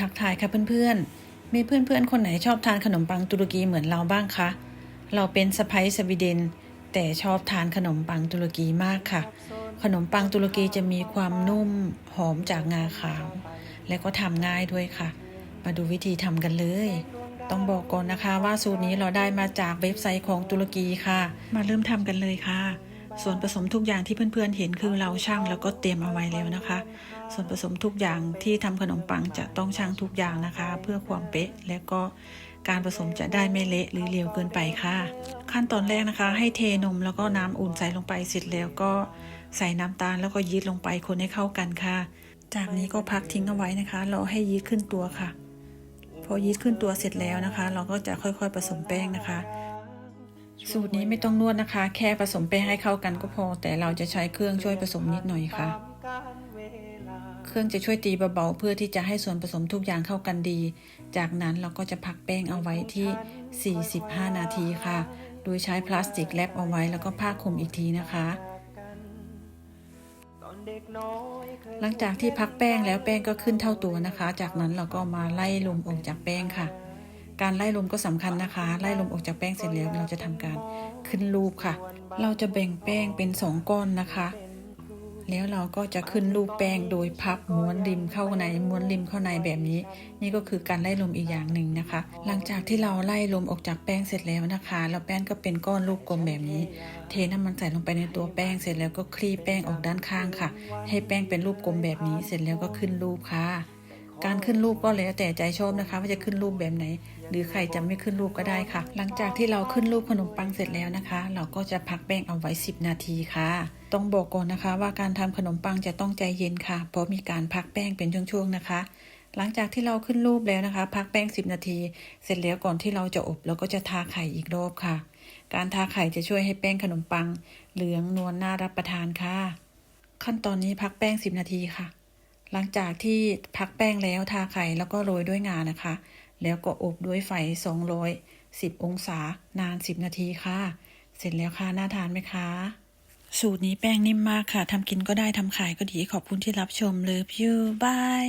ทักทายค่ะเพื่อนๆ มีเพื่อนๆ คนไหนชอบทานขนมปังตุรกีเหมือนเราบ้างคะ เราเป็นสะพ้ยสวีเดน แต่ชอบทานขนมปังตุรกีมากค่ะ ขนมปังตุรกีจะมีความนุ่มหอมจากงาขาว และก็ทำง่ายด้วยค่ะ มาดูวิธีทำกันเลย ต้องบอกก่อนนะคะว่าสูตรนี้เราได้มาจากเว็บไซต์ของตุรกีค่ะ มาเริ่มทำกันเลยค่ะ ส่วนผสมทุกอย่างที่เพื่อนๆเห็นคือเราชั่งแล้วก็เตรียมเอาไว้แล้วนะคะ ส่วนผสมทุกอย่างที่ทำขนมปังจะต้องชั่งทุกอย่างนะคะ เพื่อความเป๊ะและก็การผสมจะได้ไม่เละหรือเร็วเกินไปค่ะ ขั้นตอนแรกนะคะ ให้เทนมแล้วก็น้ำอุ่นใส่ลงไปเสร็จแล้วก็ใส่น้ำตาลแล้วก็ยีสต์ลงไปคนให้เข้ากันค่ะ จากนี้ก็พักทิ้งเอาไว้นะคะรอให้ยีสต์ขึ้นตัวค่ะ พอยีสต์ขึ้นตัวเสร็จแล้วนะคะ เราก็จะค่อยๆผสมแป้งนะคะ สูตรนี้ไม่ต้องนวดนะคะ แค่ผสมแป้งให้เข้ากันก็พอ แต่เราจะใช้เครื่องช่วยผสมนิดหน่อยค่ะ เครื่องจะช่วยตีเบาๆเพื่อที่จะให้ส่วนผสมทุกอย่างเข้ากันดี จากนั้นเราก็จะพักแป้งเอาไว้ที่ 45 นาทีค่ะ โดยใช้พลาสติกแรปเอาไว้แล้วก็ผ้าคลุมอีกทีนะคะหลังจากที่พักแป้งแล้วแป้งก็ขึ้นเท่าตัวนะคะ จากนั้นเราก็มาไล่ลมออกจากแป้งค่ะ การไล่ลมก็สำคัญนะคะ ไล่ลมออกจากแป้งเสร็จแล้วเราจะทำการขึ้นรูปค่ะ เราจะแบ่งแป้งเป็นสองก้อนนะคะ แล้วเราก็จะขึ้นรูปแป้งโดยพับม้วนริมเข้าในม้วนริมเข้าในแบบนี้ นี่ก็คือการไล่ลมอีกอย่างหนึ่งนะคะ หลังจากที่เราไล่ลมออกจากแป้งเสร็จแล้วนะคะ แล้วแป้งก็เป็นก้อนรูปกลมแบบนี้ เทน้ำมันใส่ลงไปในตัวแป้งเสร็จแล้วก็คลี่แป้งออกด้านข้างค่ะ ให้แป้งเป็นรูปกลมแบบนี้เสร็จแล้วก็ขึ้นรูปค่ะ การขึ้นรูปก็แล้วแต่ใจชอบนะคะว่าจะขึ้นรูปแบบไหน หรือใครจะไม่ขึ้นรูปก็ได้ค่ะ หลังจากที่เราขึ้นรูปขนมปังเสร็จแล้วนะคะ เราก็จะพักแป้งเอาไว้ 10 นาทีค่ะต้องบอกก่อนนะคะว่าการทำขนมปังจะต้องใจเย็นค่ะ เพราะมีการพักแป้งเป็นช่วงๆนะคะ หลังจากที่เราขึ้นรูปแล้วนะคะ พักแป้ง 10 นาที เสร็จแล้วก่อนที่เราจะอบเราก็จะทาไข่อีกรอบค่ะ การทาไข่จะช่วยให้แป้งขนมปัง เหลืองนวลน่ารับประทานค่ะ ขั้นตอนนี้พักแป้ง 10 นาทีค่ะ หลังจากที่พักแป้งแล้วทาไข่แล้วก็โรยด้วยงานะคะ แล้วก็อบด้วยไฟ 210 องศานาน 10 นาทีค่ะ เสร็จแล้วค่ะน่าทานไหมคะ สูตรนี้แป้งนิ่มมากค่ะทำกินก็ได้ทำขายก็ดีขอบคุณที่รับชมเลิฟยูบาย